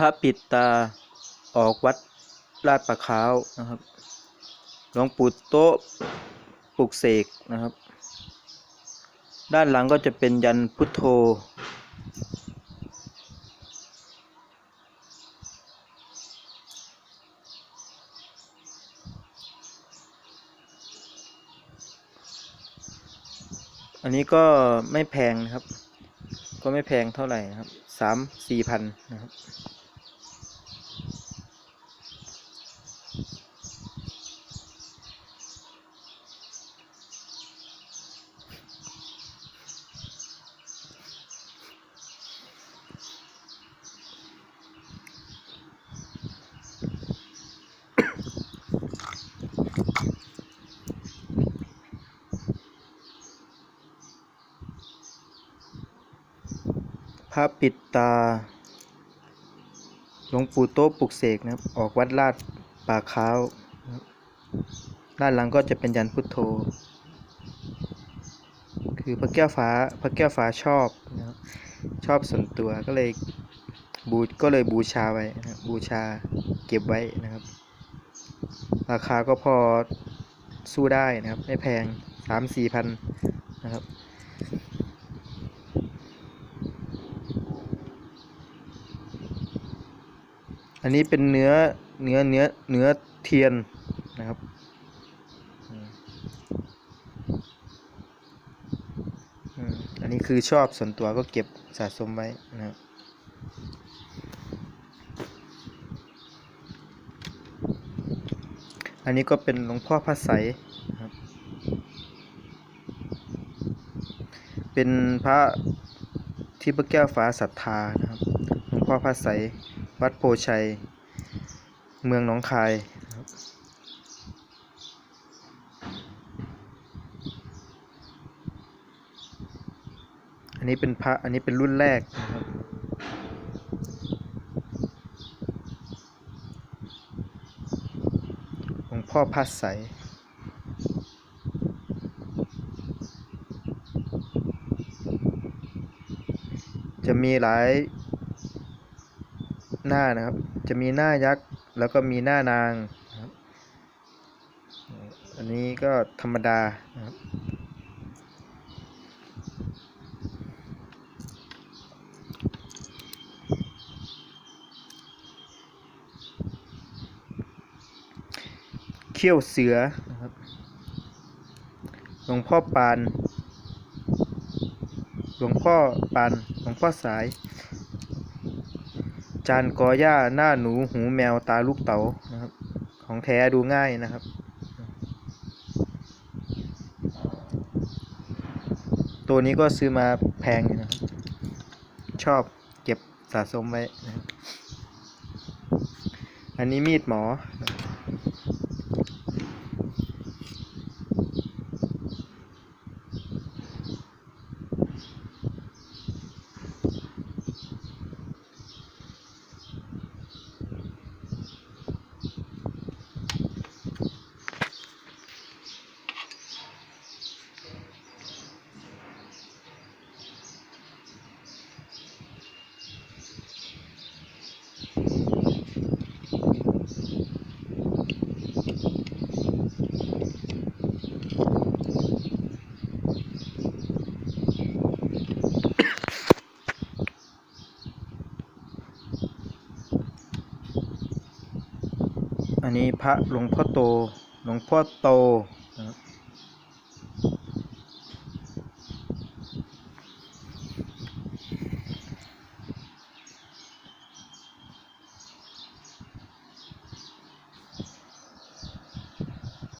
พระปิดตาออกวัดลาดประขานะครับหลวงปู่โต๊ะปลุกเสกนะครับ ด้านหลังก็จะเป็นยันพุทโธ อันนี้ก็ไม่แพงนะครับ ก็ไม่แพงเท่าไหร่นะครับสามสี่พันนะครับ พระปิดตา หลวงปู่โต๊ะปลุกเสกนะครับ ออกวัดลาดป่าค้าวด้านหลังก็จะเป็นยันพุทโธ คือพระแก้วฟ้าพระแก้วฟ้าชอบนะครับชอบส่วนตัวก็เลยบูก็เลยบูชาไว้นะบูชาเก็บไว้นะครับ ราคาก็พอสู้ได้นะครับ ไม่แพงสามสี่พันนะครับ อันนี้เป็นเนื้อเนื้อเนื้อเนื้อเทียนนะครับ อันนี้คือชอบส่วนตัวก็เก็บสะสมไว้นะครับอันนี้ก็เป็นหลวงพ่อพระไสยนะครับ เป็นพระที่พระแก้วฟ้าศรัทธานะครับ หลวงพ่อพระไสย วัดโพชัย เมืองหนองคาย อันนี้เป็นพระอันนี้เป็นรุ่นแรกนะครับหลวงพ่อพระไสจะมีหลาย หน้านะครับ จะมีหน้ายักษ์แล้วก็มีหน้านางนะครับอันนี้ก็ธรรมดานะครับเขี้ยวเสือนะครับหลวงพ่อปาน หลวงพ่อปาน หลวงพ่อสาย จานกอหญ้าหน้าหนูหูแมวตาลูกเต๋านะครับ ของแท้ดูง่ายนะครับ ตัวนี้ก็ซื้อมาแพงอยู่นะครับ ชอบเก็บสะสมไว้นะครับอันนี้มีดหมอ อันนี้พระหลวงพ่อโต หลวงพ่อโตนะครับ